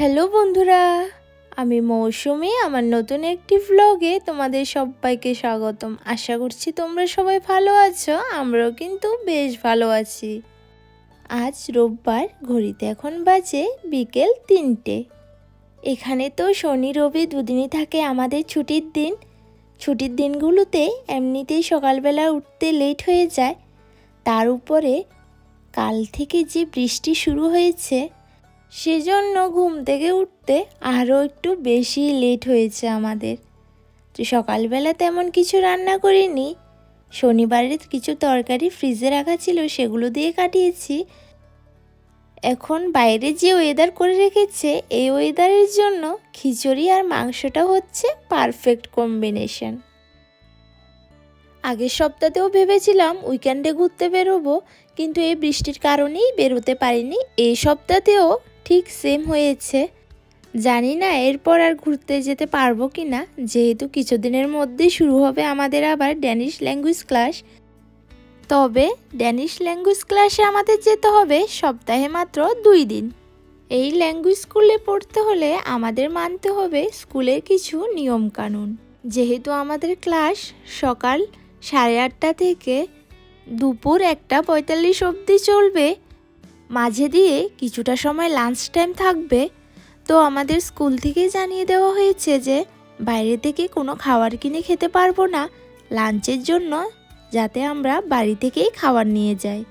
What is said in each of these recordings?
Hello বন্ধুরা, আমি মৌসুমি, আমার নতুন একটি ভ্লগে তোমাদের সবাইকে স্বাগতম। আশা করছি তোমরা সবাই ভালো আছো, আমরাও কিন্তু বেশ ভালো আছি। আজ রোববার, ঘড়িতে এখন বাজে বিকেল তিনটে। এখানে তো শনি, রবি দুদিনই থাকে আমাদের ছুটির দিন। ছুটির দিনগুলোতে এমনিতেই সকালবেলা উঠতে লেট হয়ে যায়। তার উপরে কাল থেকে যে বৃষ্টি শুরু হয়েছে সেজন্য ঘুম থেকে উঠতে আরও একটু বেশি লেট হয়েছে আমাদের। তো সকালবেলা তেমন কিছু রান্না করিনি। শনিবারের কিছু তরকারি ফ্রিজে রাখা ছিল, সেগুলো দিয়ে কাটিয়েছি। এখন বাইরে যে ওয়েদার করে রেখেছে, এই ওয়েদারের জন্য খিচুড়ি আর মাংসটা হচ্ছে পারফেক্ট কম্বিনেশন আগের সপ্তাহতেও ভেবেছিলাম উইকেন্ডে ঘুরতে বেরোবো, কিন্তু এই বৃষ্টির কারণেই বেরোতে পারিনি। এই সপ্তাহতেও ঠিক সেম হয়েছে। জানি না এরপর আর ঘুরতে যেতে পারব কি না যেহেতু কিছুদিনের মধ্যেই শুরু হবে আমাদের আবার ড্যানিশ ল্যাঙ্গুয়েজ ক্লাস তবে ড্যানিশ ল্যাঙ্গুয়েজ ক্লাসে আমাদের যেতে হবে সপ্তাহে মাত্র দুই দিন। এই ল্যাঙ্গুয়েজ স্কুলে পড়তে হলে আমাদের মানতে হবে স্কুলের কিছু নিয়মকানুন যেহেতু আমাদের ক্লাস সকাল সাড়ে আটটা থেকে দুপুর একটা পঁয়তাল্লিশ অবধি চলবে মাঝে দিয়ে কিছুটা সময় লাঞ্চ টাইম থাকবে, তো আমাদের স্কুল থেকে জানিয়ে দেওয়া হয়েছে যে, বাইরে থেকে কোনো খাবার কিনে খেতে পারব না লাঞ্চের জন্য, যাতে আমরা বাড়ি থেকেই খাবার নিয়ে যাই।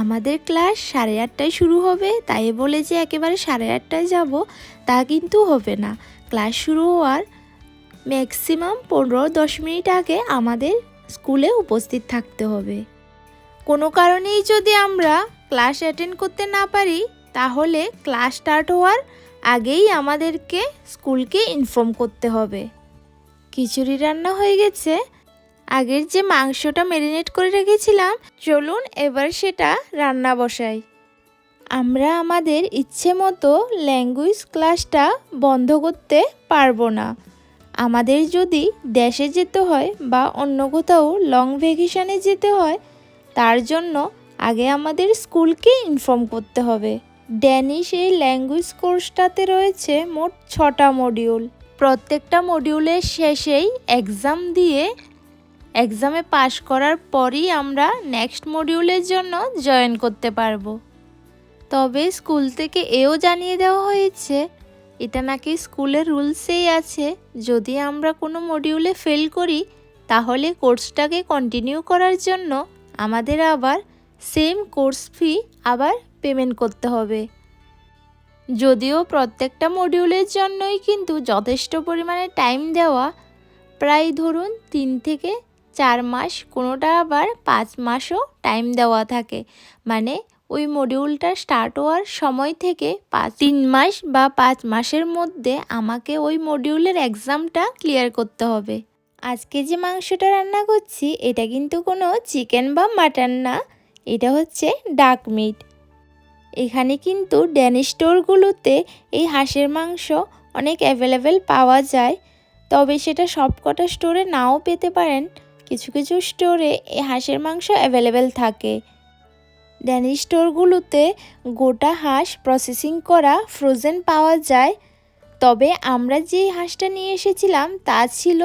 আমাদের ক্লাস সাড়ে আটটায় শুরু হবে, তাই বলে যে একেবারে সাড়ে আটটায় যাব, তা কিন্তু হবে না। ক্লাস শুরু হওয়ার ম্যাক্সিমাম পনেরো দশ মিনিট আগে আমাদের স্কুলে উপস্থিত থাকতে হবে। কোনো কারণেই যদি আমরা ক্লাস অ্যাটেন্ড করতে না পারি, তাহলে ক্লাস স্টার্ট হওয়ার আগেই আমাদেরকে স্কুলকে ইনফর্ম করতে হবে। খিচুড়ি রান্না হয়ে গেছে। আগের যে মাংসটা ম্যারিনেট করে রেখেছিলাম, চলুন এবার সেটা রান্না বসাই। আমরা আমাদের ইচ্ছে মতো ল্যাঙ্গুয়েজ ক্লাসটা বন্ধ করতে পারব না। আমাদের যদি দেশে যেতে হয় বা অন্য কোথাও লং ভ্যাকেশনে যেতে হয়, তার জন্য আগে আমাদের স্কুলকে ইনফর্ম করতে হবে। ড্যানিশ এই ল্যাঙ্গুয়েজ কোর্সটাতে রয়েছে মোট ছটা মডিউল প্রত্যেকটা মডিউলের শেষেই এক্সাম দিয়ে এক্সামে পাশ করার পরই আমরা নেক্সট মডিউলের জন্য জয়েন করতে পারব। তবে স্কুল থেকে এও জানিয়ে দেওয়া হয়েছে, এটা নাকি স্কুলের রুলসেই আছে। যদি আমরা কোনো মডিউলে ফেল করি, তাহলে কোর্সটাকে কন্টিনিউ করার জন্য আমাদের আবার সেম কোর্স ফি আবার পেমেন্ট করতে হবে। যদিও প্রত্যেকটা মডিউলের জন্যই কিন্তু যথেষ্ট পরিমাণে টাইম দেওয়া, প্রায় ধরুন তিন থেকে চার মাস, কোনোটা আবার পাঁচ মাসও টাইম দেওয়া থাকে। মানে ওই মডিউলটা স্টার্ট হওয়ার সময় থেকে পাঁচ, তিন মাস বা পাঁচ মাসের মধ্যে আমাকে ওই মডিউলের এক্সামটা ক্লিয়ার করতে হবে। আজকে যে মাংসটা রান্না করছি, এটা কিন্তু কোনো চিকেন বা মাটন না। এটা হচ্ছে ডাক মিট। এখানে কিন্তু ড্যানিশ স্টোরগুলোতে এই হাঁসের মাংস অনেক অ্যাভেলেবেল পাওয়া যায়। তবে সেটা সব কটা স্টোরে নাও পেতে পারেন। কিছু কিছু স্টোরে এই হাঁসের মাংস অ্যাভেলেবেল থাকে। ড্যানিশ স্টোরগুলোতে গোটা হাঁস প্রসেসিং করা ফ্রোজেন পাওয়া যায়। তবে আমরা যে হাঁসটা নিয়ে এসেছিলাম তা ছিল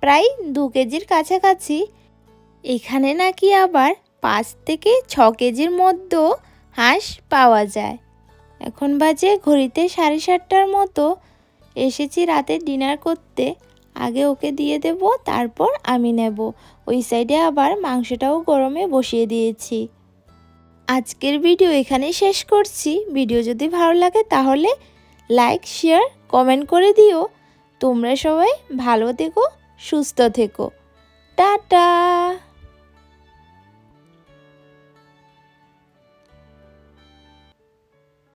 প্রায় দু কেজির কাছাকাছি। এখানে নাকি আবার পাঁচ থেকে ছ কেজির মধ্যেও হাঁস পাওয়া যায়। এখন বাজে ঘড়িতে সাড়ে সাতটার মতো। এসেছি রাতে ডিনার করতে। আগে ওকে দিয়ে দেব, তারপর আমি নেব। ওই সাইডে আবার মাংসটাও গরমে বসিয়ে দিয়েছি। আজকের ভিডিও এখানেই শেষ করছি। ভিডিও যদি ভালো লাগে তাহলে লাইক, শেয়ার, কমেন্ট করে দিও। তোমরা সবাই ভালো থেকো, সুস্থ থেকো। টাটা!